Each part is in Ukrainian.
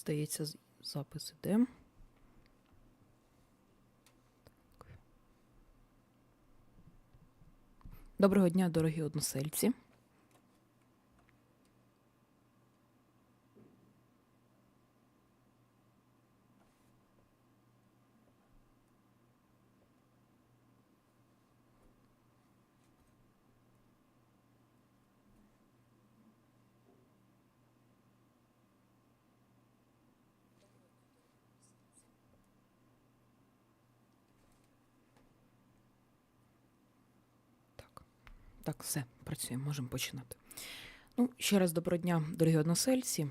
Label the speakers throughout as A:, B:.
A: Здається, запис іде. Доброго дня, дорогі односельці. Так, все, працюємо, можемо починати. Ну, ще раз доброго дня, дорогі односельці. Е,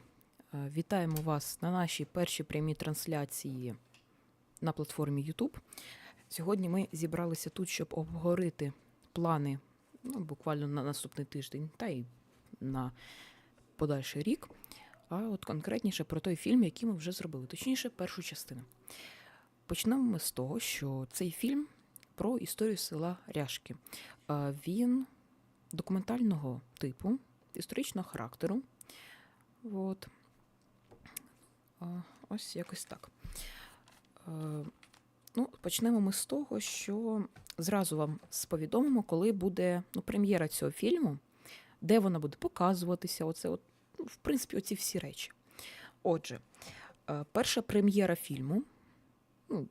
A: Вітаємо вас на нашій першій прямій трансляції на платформі YouTube. Сьогодні ми зібралися тут, щоб обговорити плани ну, буквально на наступний тиждень та й на подальший рік. А от конкретніше про той фільм, який ми вже зробили, точніше, першу частину. Почнемо ми з того, що цей фільм про історію села Ряшки. Е, Він документального типу, історичного характеру. От. Ось якось так. Е, Ну, почнемо ми з того, що зразу вам сповідомимо, коли буде ну, прем'єра цього фільму, де вона буде показуватися. Оце, от, ну, в принципі, оці всі речі. Отже, е, перша прем'єра фільму, ну,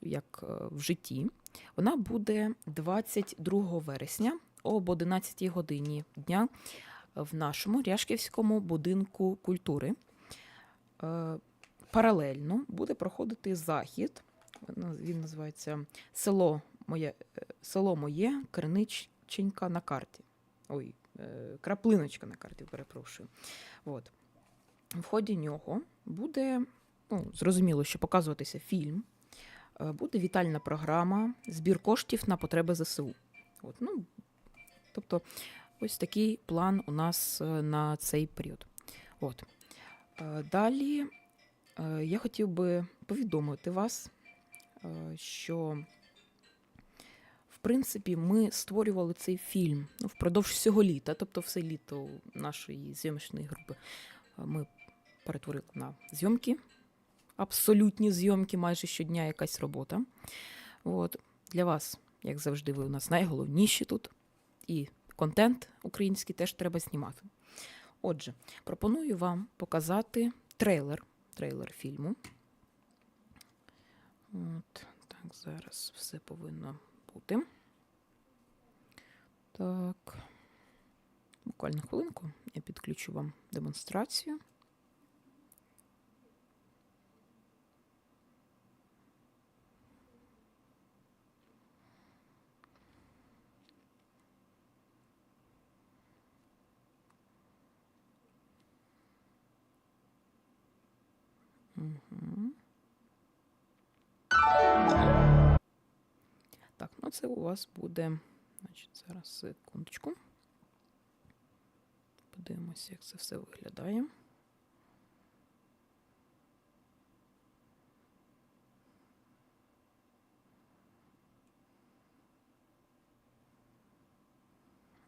A: як е, в житті, вона буде 22 вересня об 11 годині дня в нашому Ряшківському будинку культури. Е, Паралельно буде проходити захід. Він називається Село Моє, е, село моє Криниченька на карті. Ой, е, краплиночка на карті, перепрошую. От. В ході нього буде, ну, зрозуміло, що показуватися фільм, буде вітальна програма, збір коштів на потреби ЗСУ. От, ну, тобто, ось такий план у нас е, на цей період. От. Е, Далі е, я хотів би повідомити вас, що в принципі ми створювали цей фільм ну, впродовж всього літа, тобто все літо нашої зйомочної групи ми перетворили на зйомки абсолютні зйомки, майже щодня якась робота. От. Для вас, як завжди, ви у нас найголовніші тут. І контент український теж треба знімати. Отже, пропоную вам показати трейлер, трейлер фільму. От, так, зараз все повинно бути. Так. Буквально хвилинку я підключу вам демонстрацію. Це у вас буде. Значить, зараз секундочку. Подивимося, як це все виглядає.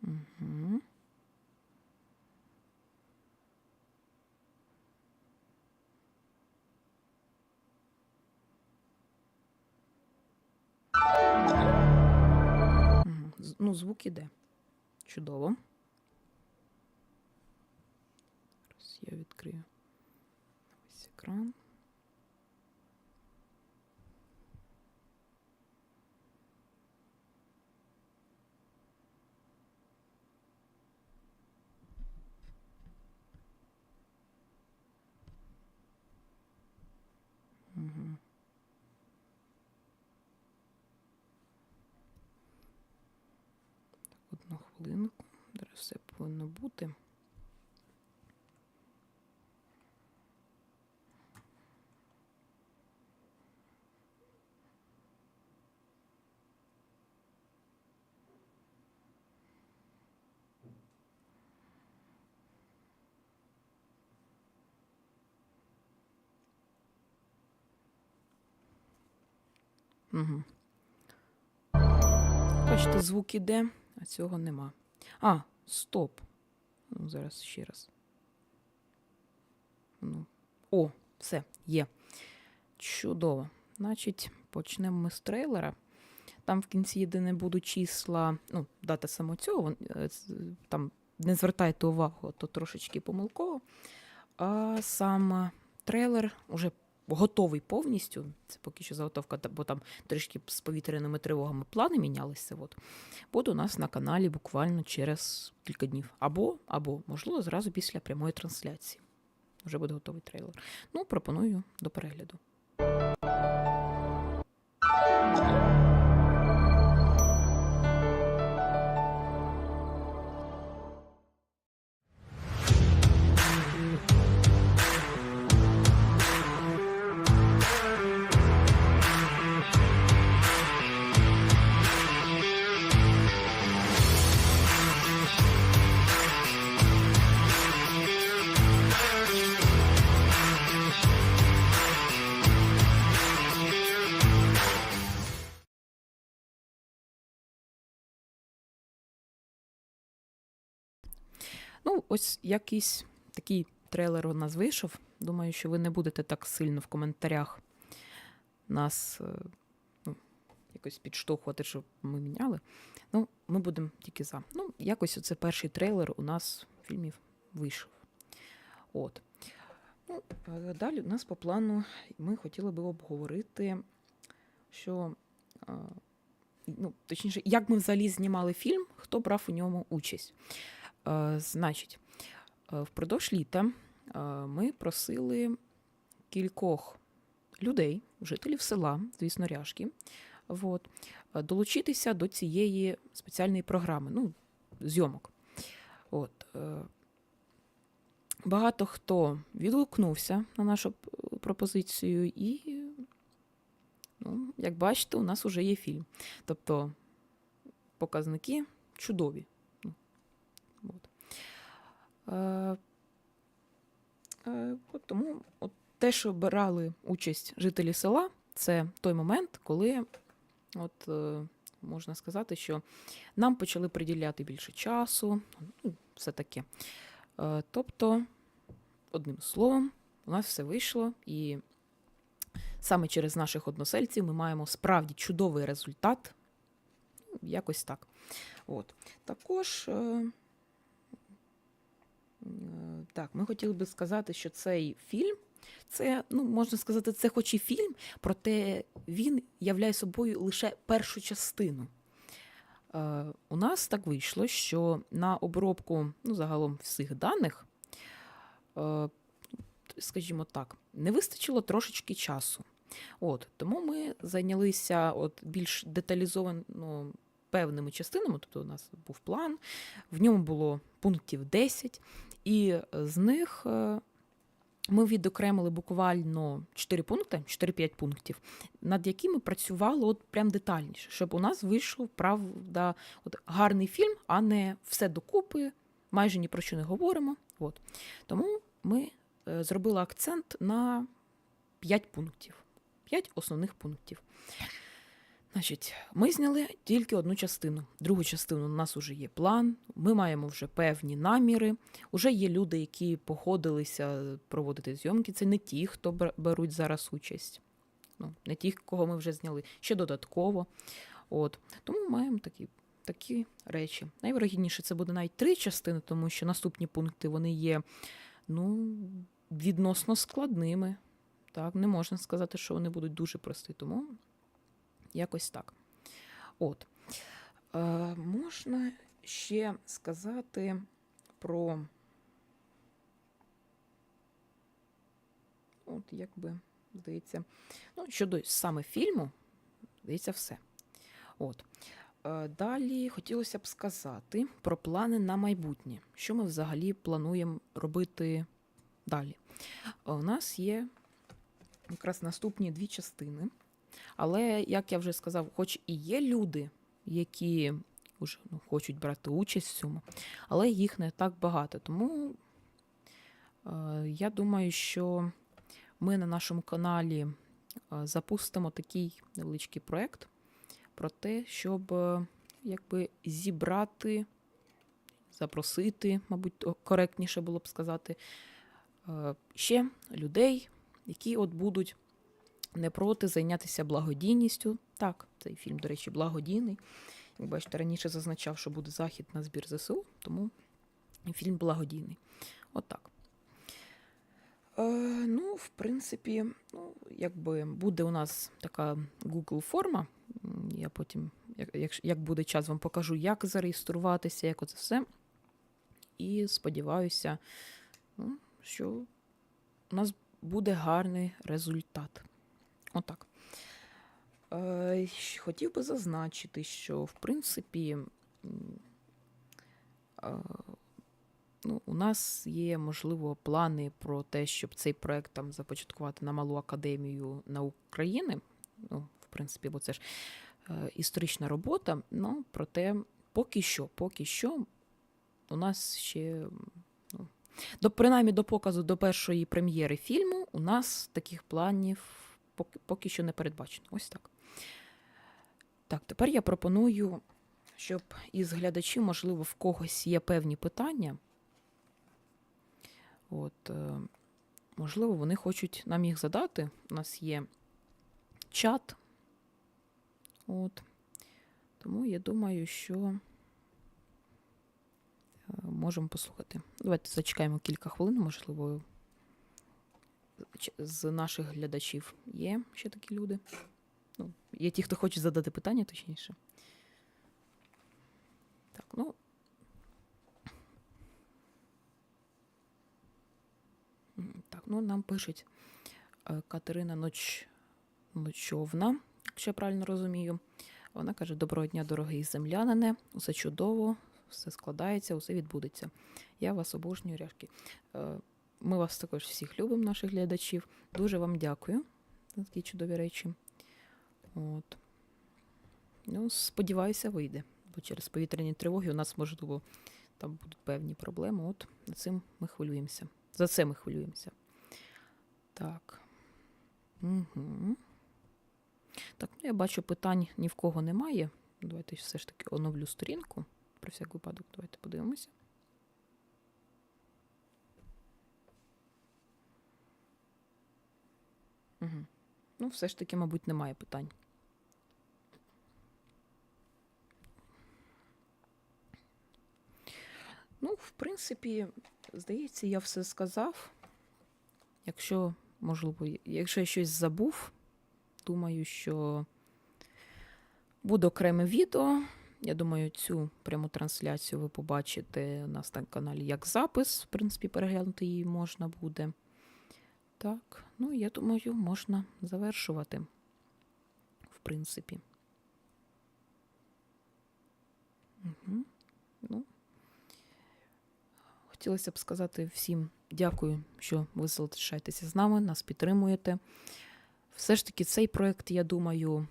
A: Угу. Ну, звук іде. Чудово. Зараз я відкрию весь екран. Мгм. Одну хвилинку. Зараз все повинно бути. Угу. Бачите, звук іде, а цього нема. А, стоп. Ну, зараз ще раз. Ну, О, все, є. Чудово. Значить, почнемо ми з трейлера. Там в кінці єдине будуть числа, ну, дата саме цього, е, там не звертайте увагу, то трошечки помилково. А сам трейлер уже готовий повністю. Це поки що заготовка, бо там трішки з повітряними тривогами плани мінялися. От. Буде у нас на каналі буквально через кілька днів. Або, або, можливо, зразу після прямої трансляції. Вже буде готовий трейлер. Ну, пропоную до перегляду. Ось якийсь такий трейлер у нас вийшов. Думаю, що ви не будете так сильно в коментарях нас е, ну, якось підштовхувати, щоб ми міняли. Ну, ми будемо тільки за. Ну, якось оце перший трейлер у нас фільмів вийшов. От. Ну, далі у нас по плану ми хотіли би обговорити, що. е, Ну, точніше, як ми взагалі знімали фільм, хто брав у ньому участь. Е, Значить, е, впродовж літа е, ми просили кількох людей, жителів села, звісно, Ряшки, от, долучитися до цієї спеціальної програми, ну, зйомок. От, багато хто відгукнувся на нашу пропозицію, і, ну, як бачите, у нас вже є фільм. Тобто показники чудові. Е, е, тому от те, що брали участь жителі села, це той момент, коли, от, е, можна сказати, що нам почали приділяти більше часу, ну, все таке. Тобто, одним словом, у нас все вийшло, і саме через наших односельців ми маємо справді чудовий результат. Ну, Якось так. От. Також. Е, Так, ми хотіли би сказати, що цей фільм, це, ну, можна сказати, це хоч і фільм, проте він являє собою лише першу частину. Е, у нас так вийшло, що на обробку ну, загалом всіх даних, е, скажімо так, не вистачило трошечки часу. От, тому ми зайнялися от, більш деталізовано певними частинами. Тобто у нас був план, в ньому було пунктів 10, і з них е, ми відокремили буквально 4 пункти, 4-5 пунктів, над якими працювали от прям детальніше, щоб у нас вийшов правда от гарний фільм, а не все докупи, майже ні про що не говоримо. От. Тому ми е, зробили акцент на 5 пунктів, 5 основних пунктів. Значить, ми зняли тільки одну частину. Другу частину у нас вже є план, ми маємо вже певні наміри. Уже є люди, які погодилися проводити зйомки. Це не ті, хто беруть зараз участь. Ну, не ті, кого ми вже зняли, ще додатково. От. Тому маємо такі, такі речі. Найвирогідніше це буде навіть три частини, тому що наступні пункти вони є ну, відносно складними. Так, не можна сказати, що вони будуть дуже прості. Тому Якось так. От. Е, можна ще сказати про. От, якби, здається, ну, щодо саме фільму, здається, все. От. Е, Далі хотілося б сказати про плани на майбутнє. Що ми взагалі плануємо робити далі? Е, У нас є якраз наступні дві частини. Але, як я вже сказав, хоч і є люди, які вже ну, хочуть брати участь в цьому, але їх не так багато. Тому е, я думаю, що ми на нашому каналі е, запустимо такий невеличкий проєкт про те, щоб е, якби зібрати, запросити, мабуть, коректніше було б сказати, е, ще людей, які от будуть не проти зайнятися благодійністю. Так, цей фільм, до речі, благодійний. Як бачите, раніше зазначав, що буде захід на збір ЗСУ, тому фільм благодійний. От так. Е, ну, в принципі, ну, якби буде у нас така Google форма. Я потім, як, як буде час, вам покажу, як зареєструватися, як оце все. І сподіваюся, ну, що у нас буде гарний результат. Отак. Е, хотів би зазначити, що в принципі. е, Ну, у нас є, можливо, плани про те, щоб цей проект там започаткувати на малу академію наук України. Ну, в принципі, бо це ж е, історична робота. Ну, проте, поки що, поки що, у нас ще. Ну, до, принаймні до показу до першої прем'єри фільму у нас таких планів поки, поки що не передбачено. Ось так. Так, тепер я пропоную, щоб із глядачів, можливо, в когось є певні питання. От, е, можливо, вони хочуть нам їх задати. У нас є чат. От. Тому я думаю, що е, можемо послухати. Давайте зачекаємо кілька хвилин, можливо, з наших глядачів є ще такі люди. Ну, є ті, хто хоче задати питання, точніше. Так, ну, Так, ну нам пишуть е, Катерина Ноч... Ночовна, якщо я правильно розумію. Вона каже: Доброго дня, дорогий землянине, усе чудово, все складається, усе відбудеться. Я вас обожнюю, ряшки. Ми вас також всіх любимо, наших глядачів. Дуже вам дякую за такі чудові речі. От. Ну, сподіваюся, вийде. Бо через повітряні тривоги у нас, можливо, там будуть певні проблеми. От над цим ми хвилюємося. За це ми хвилюємося. Так. Угу. Так, ну я бачу, питань ні в кого немає. Давайте все ж таки оновлю сторінку. Про всяк випадок, давайте подивимося. Угу. Ну, все ж таки, мабуть, немає питань. Ну, в принципі, здається, я все сказав. Якщо, можливо, якщо я щось забув, думаю, що буде окреме відео. Я думаю, цю пряму трансляцію ви побачите у нас на каналі як запис. В принципі, переглянути її можна буде. Так, ну я думаю, можна завершувати. В принципі. Угу. Ну, хотілося б сказати всім дякую, що ви залишаєтеся з нами, нас підтримуєте. Все ж таки, цей проект, я думаю,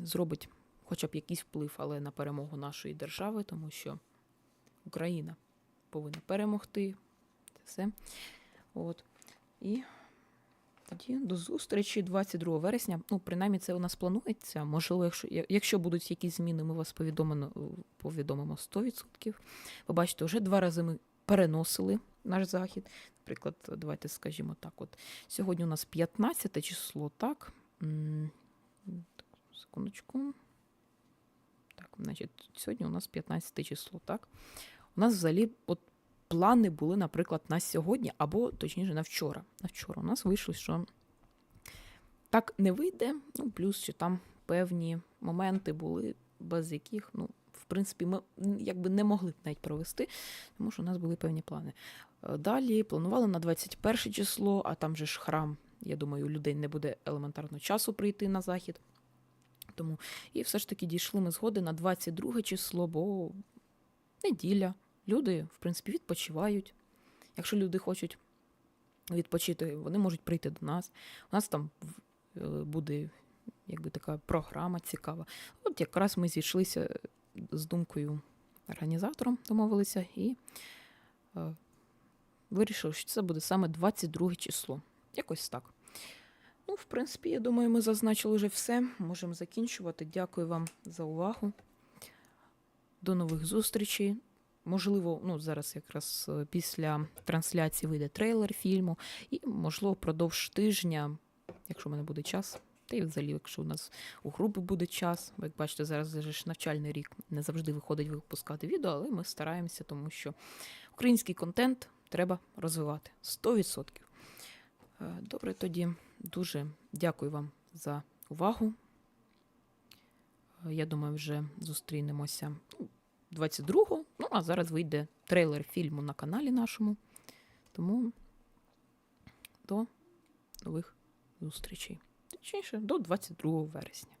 A: зробить хоча б якийсь вплив, але на перемогу нашої держави, тому що Україна повинна перемогти. Це все. От. І тоді до зустрічі 22 вересня. Ну, принаймні, це у нас планується. Можливо, якщо, якщо будуть якісь зміни, ми вас повідомимо, повідомимо 100%. Ви бачите, вже два рази ми переносили наш захід. Наприклад, давайте скажімо так: от сьогодні у нас 15 число, так? Так, Секундочку. Так, значить, сьогодні у нас 15 число, так? У нас взагалі от плани були, наприклад, на сьогодні, або точніше на вчора. На вчора у нас вийшло, що так не вийде. Ну, плюс що там певні моменти були, без яких, ну, в принципі, ми якби не могли б навіть провести, тому що у нас були певні плани. Е, Далі планували на 21 число, а там же ж храм. Я думаю, у людей не буде елементарно часу прийти на захід. Тому і все ж таки дійшли ми згоди на 22 число, бо неділя. Люди, в принципі, відпочивають. Якщо люди хочуть відпочити, вони можуть прийти до нас. У нас там е, буде якби така програма цікава. От якраз ми зійшлися з думкою організатором, домовилися і е, вирішили, що це буде саме 22 число. Якось так. Ну, в принципі, я думаю, ми зазначили вже все. Можемо закінчувати. Дякую вам за увагу. До нових зустрічей. Можливо, ну зараз якраз е, після трансляції вийде трейлер фільму, і можливо впродовж тижня, якщо в мене буде час, та й взагалі, якщо у нас у групи буде час, як бачите, зараз ж навчальний рік не завжди виходить випускати відео, але ми стараємося, тому що український контент треба розвивати 100%. Е, Добре, тоді дуже дякую вам за увагу. Е, Я думаю, вже зустрінемося 22-го. Ну, а зараз вийде трейлер фільму на каналі нашому. Тому до нових зустрічей. Точніше, до 22 вересня.